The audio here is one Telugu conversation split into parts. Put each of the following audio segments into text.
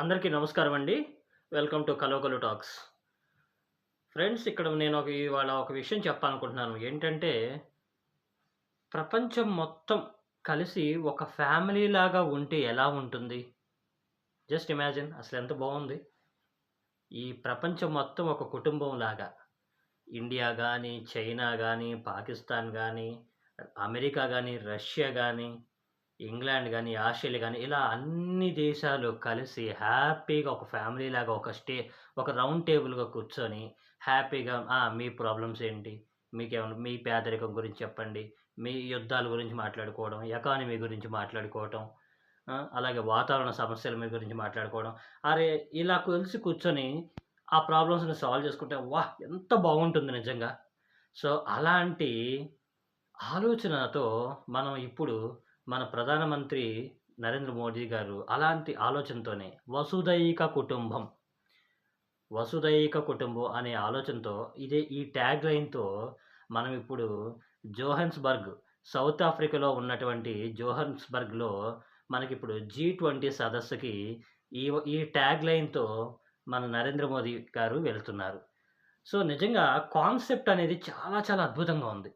అందరికీ నమస్కారం అండి. వెల్కమ్ టు కలోకలు టాక్స్. ఫ్రెండ్స్ ఇక్కడ నేను ఒక ఇవాళ ఒక విషయం చెప్పాలనుకుంటున్నాను. ఏంటంటే ప్రపంచం మొత్తం కలిసి ఒక ఫ్యామిలీ లాగా ఉంటే ఎలా ఉంటుంది? జస్ట్ ఇమాజిన్ అసలు ఎంత బాగుంది ఈ ప్రపంచం మొత్తం ఒక కుటుంబం లాగా. ఇండియా కానీ చైనా కానీ పాకిస్తాన్ కానీ అమెరికా కానీ రష్యా కానీ ఇంగ్లాండ్ కానీ ఆస్ట్రేలియా కానీ ఇలా అన్ని దేశాలు కలిసి హ్యాపీగా ఒక ఫ్యామిలీ లాగా ఒక స్టే ఒక రౌండ్ టేబుల్‌గా కూర్చొని హ్యాపీగా మీ ప్రాబ్లమ్స్ ఏంటి? మీకేమైనా మీ పేదరికం గురించి చెప్పండి. మీ యుద్ధాల గురించి మాట్లాడుకోవడం, ఎకానమీ గురించి మాట్లాడుకోవటం. అలాగే వాతావరణ సమస్యల మీ గురించి మాట్లాడుకోవడం. అరే! ఇలా కలిసి కూర్చొని ఆ ప్రాబ్లమ్స్‌ని సాల్వ్ చేసుకుంటే వాహ్! ఎంత బాగుంటుంది నిజంగా. సో, అలాంటి ఆలోచనతో మనం ఇప్పుడు మన ప్రధానమంత్రి నరేంద్ర మోడీ గారు అలాంటి ఆలోచనతోనే వసుధైక కుటుంబం. వసుధైక కుటుంబం అనే ఆలోచనతో ఇదే ఈ ట్యాగ్ లైన్‌తో మనం ఇప్పుడు జోహన్స్బర్గ్ సౌత్ ఆఫ్రికాలో ఉన్నటువంటి జోహన్స్బర్గ్లో మనకిప్పుడు జీ20 సదస్సుకి ఈ ఈ ట్యాగ్ లైన్‌తో మన నరేంద్ర మోదీ గారు వెళ్తున్నారు. సో, నిజంగా కాన్సెప్ట్ అనేది చాలా చాలా అద్భుతంగా ఉంది.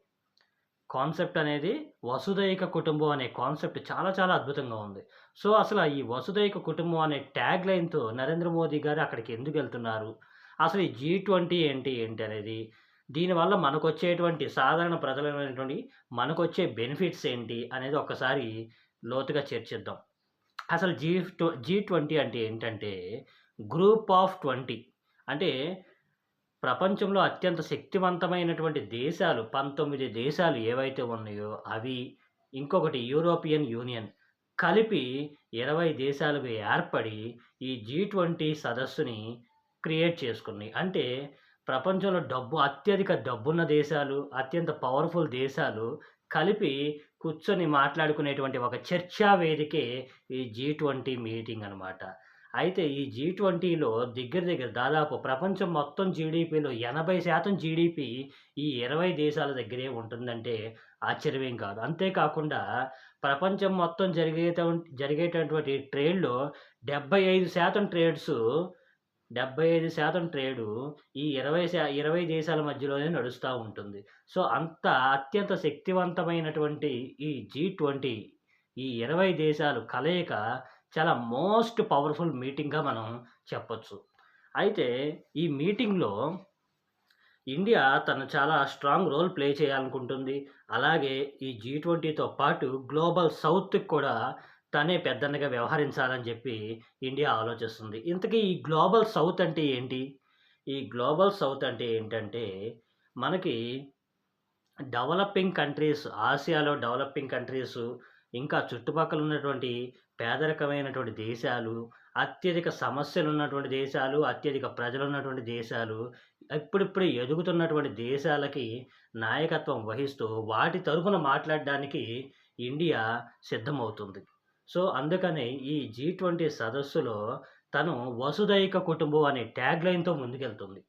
కాన్సెప్ట్ అనేది వసుదైక కుటుంబం అనే కాన్సెప్ట్ చాలా చాలా అద్భుతంగా ఉంది. సో, అసలు ఈ వసుదైక కుటుంబం అనే ట్యాగ్ లైన్‌తో నరేంద్ర మోదీ గారు అక్కడికి ఎందుకు వెళ్తున్నారు అసలు ఈ జీ20 ఏంటి? ఏంటి అనేది, దీనివల్ల మనకొచ్చేటువంటి సాధారణ ప్రజలమైనటువంటి మనకొచ్చే బెనిఫిట్స్ ఏంటి? అనేది ఒకసారి లోతుగా చర్చిద్దాం. అసలు జీ జీ ట్వంటీ అంటే ఏంటంటే గ్రూప్ ఆఫ్ 20 అంటే ప్రపంచంలో అత్యంత శక్తివంతమైనటువంటి దేశాలు 19 దేశాలు ఏవైతే ఉన్నాయో అవి, ఇంకొకటి యూరోపియన్ యూనియన్ కలిపి 20 దేశాలుగా ఏర్పడి ఈ జీ20 సదస్సుని క్రియేట్ చేసుకున్నాయి. అంటే ప్రపంచంలో డబ్బు అత్యధిక డబ్బున్న దేశాలు, అత్యంత పవర్‌ఫుల్ దేశాలు కలిపి కూర్చొని మాట్లాడుకునేటువంటి ఒక చర్చా వేదికే ఈ జీ20 మీటింగ్ అనమాట. అయితే ఈ జీ20లో దగ్గర దగ్గర దాదాపు ప్రపంచం మొత్తం జీడీపీలో 80% జీడీపీ ఈ 20 దేశాల దగ్గరే ఉంటుందంటే ఆశ్చర్యమేం కాదు. అంతేకాకుండా ప్రపంచం మొత్తం జరిగేట జరిగేటటువంటి ట్రేడ్‌లో 75% ట్రేడ్సు 75% ట్రేడు ఈ 20 శా 20 దేశాల మధ్యలోనే నడుస్తూ ఉంటుంది. సో, అంత అత్యంత శక్తివంతమైనటువంటి ఈ జీ20 ఈ 20 దేశాలు కలయిక చాలా మోస్ట్ పవర్‌ఫుల్ మీటింగ్‌గా మనం చెప్పచ్చు అయితే ఈ మీటింగ్‌లో ఇండియా తను చాలా స్ట్రాంగ్ రోల్ ప్లే చేయాలనుకుంటుంది. అలాగే ఈ జీ20తో పాటు గ్లోబల్ సౌత్‌కి కూడా తనే పెద్దన్నగా వ్యవహరించాలని చెప్పి ఇండియా ఆలోచిస్తుంది. ఇంతకీ ఈ గ్లోబల్ సౌత్ అంటే ఏంటి? ఈ గ్లోబల్ సౌత్ అంటే ఏంటంటే మనకి డెవలపింగ్ కంట్రీస్ ఆసియాలో డెవలపింగ్ కంట్రీసు, ఇంకా చుట్టుపక్కల ఉన్నటువంటి పేదరికమైనటువంటి దేశాలు, అత్యధిక సమస్యలు ఉన్నటువంటి దేశాలు, అత్యధిక ప్రజలు ఉన్నటువంటి దేశాలు, ఇప్పుడిప్పుడు ఎదుగుతున్నటువంటి దేశాలకి నాయకత్వం వహిస్తూ వాటి తరపున మాట్లాడడానికి ఇండియా సిద్ధమవుతుంది. సో, అందుకనే ఈ జీ20 సదస్సులో తను వసుదైక కుటుంబం అనే ట్యాగ్ లైన్‌తో ముందుకెళ్తుంది.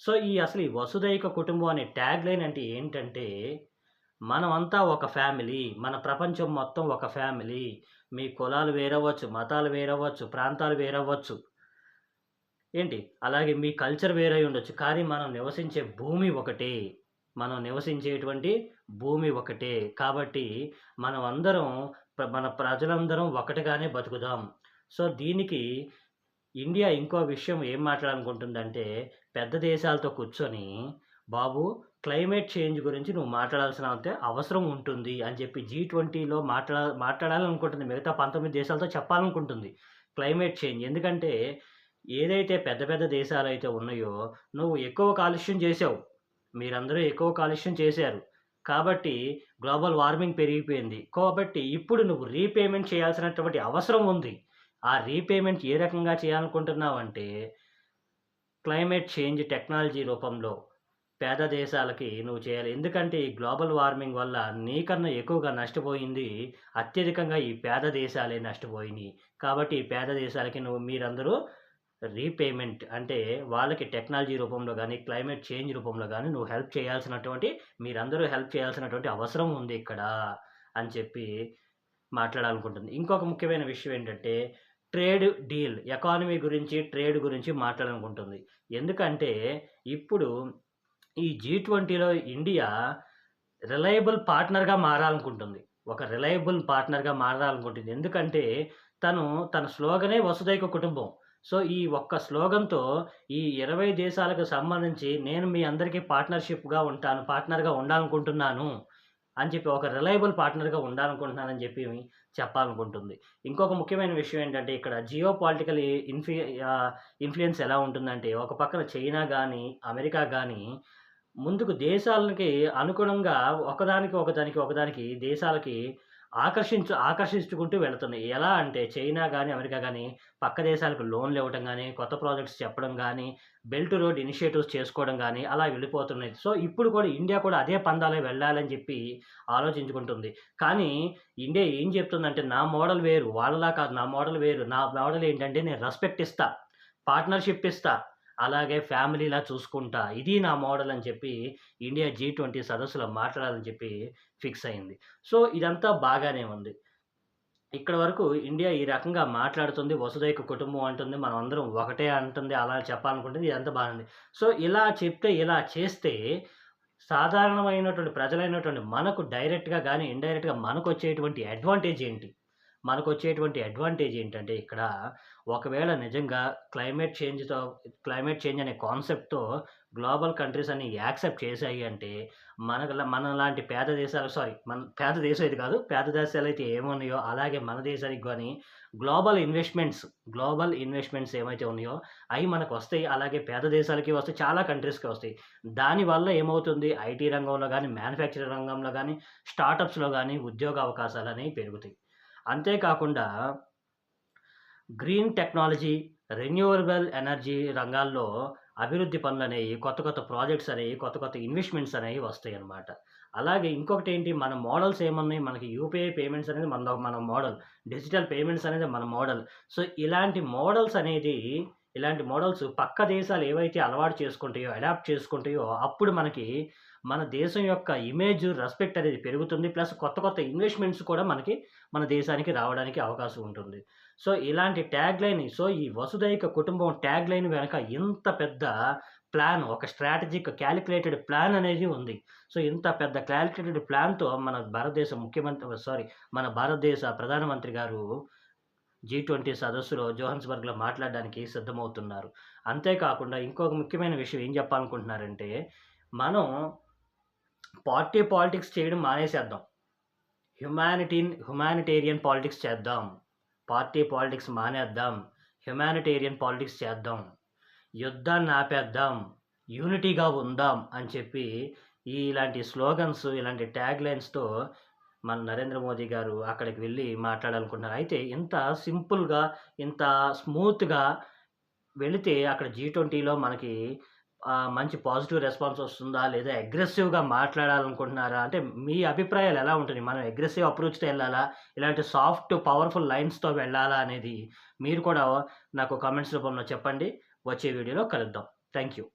సో, ఈ అసలు ఈ వసుదైక కుటుంబం అనే ట్యాగ్ లైన్ అంటే ఏంటంటే మనమంతా ఒక ఫ్యామిలీ. మన ప్రపంచం మొత్తం ఒక ఫ్యామిలీ. మీ కులాలు వేరవ్వచ్చు, మతాలు వేరవ్వచ్చు, ప్రాంతాలు వేరవ్వచ్చు. ఏంటి? అలాగే మీ కల్చర్ వేరే ఉండొచ్చు. కానీ మనం నివసించే భూమి ఒకటే. మనం నివసించేటువంటి భూమి ఒకటే. కాబట్టి మనం అందరం మన ప్రజలందరం ఒకటిగానే బతుకుదాం. సో, దీనికి ఇండియా ఇంకో విషయం ఏం మాట్లాడాలనుకుంటుందంటే పెద్ద దేశాలతో కూర్చొని బాబు క్లైమేట్ చేంజ్ గురించి నువ్వు మాట్లాడాల్సిన అవసరం ఉంటుంది అని చెప్పి జీ20లో మాట్లా మాట్లాడాలనుకుంటుంది. మిగతా 19 దేశాలతో చెప్పాలనుకుంటుంది. Climate change. ఎందుకంటే ఏదైతే పెద్ద పెద్ద దేశాలు అయితే ఉన్నాయో నువ్వు ఎక్కువ కాలుష్యం చేసావు మీరందరూ ఎక్కువ కాలుష్యం చేశారు. కాబట్టి గ్లోబల్ వార్మింగ్ పెరిగిపోయింది. కాబట్టి ఇప్పుడు నువ్వు రీపేమెంట్ చేయాల్సినటువంటి అవసరం ఉంది. ఆ రీపేమెంట్ ఏ రకంగా చేయాలనుకుంటున్నావంటే క్లైమేట్ చేంజ్ టెక్నాలజీ రూపంలో పేద దేశాలకి నువ్వు చేయాలి. ఎందుకంటే ఈ గ్లోబల్ వార్మింగ్ వల్ల నీకన్నా ఎక్కువగా నష్టపోయింది అత్యధికంగా ఈ పేద దేశాలే నష్టపోయినాయి కాబట్టి ఈ పేద దేశాలకి నువ్వు మీరందరూ రీపేమెంట్ అంటే వాళ్ళకి టెక్నాలజీ రూపంలో కానీ క్లైమేట్ చేంజ్ రూపంలో కానీ నువ్వు హెల్ప్ చేయాల్సినటువంటి మీరందరూ హెల్ప్ చేయాల్సినటువంటి అవసరం ఉంది ఇక్కడ అని చెప్పి మాట్లాడాలనుకుంటుంది. ఇంకొక ముఖ్యమైన విషయం ఏంటంటే ట్రేడ్ డీల్ ఎకానమీ గురించి ట్రేడ్ గురించి మాట్లాడాలనుకుంటుంది ఎందుకంటే ఇప్పుడు ఈ జీ ట్వంటీలో ఇండియా రిలయబుల్ పార్ట్నర్గా మారాలనుకుంటుంది. ఒక రిలయబుల్ పార్ట్నర్గా మారాలనుకుంటుంది. ఎందుకంటే తను తన స్లోగనే వసుదైక కుటుంబం. సో ఈ ఒక్క స్లోగన్తో ఈ ఇరవై దేశాలకు సంబంధించి నేను మీ అందరికీ పార్ట్నర్షిప్గా ఉంటాను పార్ట్నర్గా ఉండాలనుకుంటున్నాను అని చెప్పి ఒక రిలయబుల్ పార్ట్నర్గా ఉండాలనుకుంటున్నానని చెప్పి చెప్పాలనుకుంటుంది. ఇంకొక ముఖ్యమైన విషయం ఏంటంటే ఇక్కడ జియో పాలిటికల్ ఇన్ఫ్లు ఇన్ఫ్లుయెన్స్ ఎలా ఉంటుందంటే ఒక పక్కన చైనా కానీ అమెరికా కానీ ముందుకు దేశాలకి అనుగుణంగా ఒకదానికి ఒకదానికి ఒకదానికి దేశాలకి ఆకర్షించు ఆకర్షించుకుంటూ వెళుతున్నాయి. ఎలా అంటే చైనా కానీ అమెరికా కానీ పక్క దేశాలకు లోన్లు ఇవ్వడం కానీ కొత్త ప్రాజెక్ట్స్ చెప్పడం కానీ బెల్ట్ రోడ్ ఇనిషియేటివ్స్ చేసుకోవడం కానీ అలా వెళ్ళిపోతున్నాయి. సో ఇప్పుడు కూడా ఇండియా కూడా అదే పందాలే వెళ్ళాలని చెప్పి ఆలోచించుకుంటుంది. కానీ ఇండియా ఏం చెప్తుందంటే నా మోడల్ వేరు వాళ్ళలా కాదు నా మోడల్ వేరు. నా మోడల్ ఏంటంటే నేను రెస్పెక్ట్ ఇస్తా పార్ట్నర్షిప్ ఇస్తా అలాగే ఫ్యామిలీలా చూసుకుంటా ఇది నా మోడల్ అని చెప్పి ఇండియా జీ ట్వంటీ సదస్సులో మాట్లాడాలని చెప్పి ఫిక్స్ అయింది. సో ఇదంతా బాగానే ఉంది. ఇక్కడ వరకు ఇండియా ఈ రకంగా మాట్లాడుతుంది వసుదైక కుటుంబం అంటుంది మనం అందరం ఒకటే అంటుంది అలా చెప్పాలనుకుంటుంది ఇదంతా బాగుంది. సో ఇలా చెప్తే ఇలా చేస్తే సాధారణమైనటువంటి ప్రజలైనటువంటి మనకు డైరెక్ట్గా కానీ ఇండైరెక్ట్గా మనకు వచ్చేటువంటి అడ్వాంటేజ్ ఏంటి? మనకు వచ్చేటువంటి అడ్వాంటేజ్ ఏంటంటే ఇక్కడ ఒకవేళ నిజంగా క్లైమేట్ చేంజ్తో క్లైమేట్ చేంజ్ అనే కాన్సెప్ట్తో గ్లోబల్ కంట్రీస్ అన్ని యాక్సెప్ట్ చేశాయి అంటే మనకు మన లాంటి పేద దేశాలు సారీ మన పేద దేశం ఇది కాదు పేద దేశాలు అయితే ఏమున్నాయో అలాగే మన దేశానికి కానీ గ్లోబల్ ఇన్వెస్ట్మెంట్స్ గ్లోబల్ ఇన్వెస్ట్మెంట్స్ ఏమైతే ఉన్నాయో అవి మనకు వస్తాయి అలాగే పేద దేశాలకి వస్తాయి చాలా కంట్రీస్కి వస్తాయి. దానివల్ల ఏమవుతుంది? ఐటీ రంగంలో కానీ మ్యానుఫ్యాక్చరింగ్ రంగంలో కానీ స్టార్టప్స్లో కానీ ఉద్యోగ అవకాశాలు అనేవి పెరుగుతాయి. అంతేకాకుండా గ్రీన్ టెక్నాలజీ రెన్యూవబుల్ ఎనర్జీ రంగాల్లో అభివృద్ధి పనులు అనేవి కొత్త కొత్త ప్రాజెక్ట్స్ అనేవి కొత్త కొత్త ఇన్వెస్ట్మెంట్స్ అనేవి వస్తాయి అన్నమాట అలాగే ఇంకొకటి ఏంటి మన మోడల్స్ ఏమన్నాయి? మనకి యూపీఐ పేమెంట్స్ అనేది మన మన మోడల్. డిజిటల్ పేమెంట్స్ అనేది మన మోడల్. సో ఇలాంటి మోడల్స్ అనేది ఇలాంటి మోడల్స్ పక్క దేశాలు ఏవైతే అలవాటు చేసుకుంటాయో అడాప్ట్ చేసుకుంటాయో అప్పుడు మనకి మన దేశం యొక్క ఇమేజ్ రెస్పెక్ట్ అనేది పెరుగుతుంది. ప్లస్ కొత్త కొత్త ఇన్వెస్ట్మెంట్స్ కూడా మనకి మన దేశానికి రావడానికి అవకాశం ఉంటుంది. సో ఇలాంటి ట్యాగ్ లైన్ సో ఈ వసుదైక కుటుంబం ట్యాగ్ లైన్ వెనక ఇంత పెద్ద ప్లాన్ ఒక స్ట్రాటజిక్ క్యాలిక్యులేటెడ్ ప్లాన్ అనేది ఉంది. సో ఇంత పెద్ద క్యాలిక్యులేటెడ్ ప్లాన్తో మన భారతదేశ ముఖ్యమంత్రి సారీ మన భారతదేశ ప్రధానమంత్రి గారు జీ ట్వంటీ సదస్సులో జోహన్స్బర్గ్లో మాట్లాడడానికి సిద్ధమవుతున్నారు. అంతేకాకుండా ఇంకొక ముఖ్యమైన విషయం ఏం చెప్పాలనుకుంటున్నారంటే మనం పార్టీ పాలిటిక్స్ చేయడం మానేసేద్దాం. హ్యుమానిటీ హ్యుమానిటేరియన్ పాలిటిక్స్ చేద్దాం. పార్టీ పాలిటిక్స్ మానేద్దాం. హ్యుమానిటేరియన్ పాలిటిక్స్ చేద్దాం. యుద్ధాన్ని ఆపేద్దాం. యూనిటీగా ఉందాం అని చెప్పి ఈ ఇలాంటి స్లోగన్స్ ఇలాంటి ట్యాగ్ లైన్స్తో మన నరేంద్ర మోదీ గారు అక్కడికి వెళ్ళి మాట్లాడాలనుకుంటున్నారు. అయితే ఇంత సింపుల్గా ఇంత స్మూత్గా వెళితే అక్కడ జీ ట్వంటీలో మనకి మంచి పాజిటివ్ రెస్పాన్స్ వస్తుందా? లేదా అగ్రెసివ్గా మాట్లాడాలనుకుంటున్నారా? అంటే మీ అభిప్రాయాలు ఎలా ఉంటుంది మనం అగ్రెసివ్ అప్రోచ్తో వెళ్ళాలా? ఇలాంటి సాఫ్ట్ పవర్ఫుల్ లైన్స్తో వెళ్ళాలా అనేది మీరు కూడా నాకు కామెంట్స్ రూపంలో చెప్పండి. వచ్చే వీడియోలో కలుద్దాం. Thank you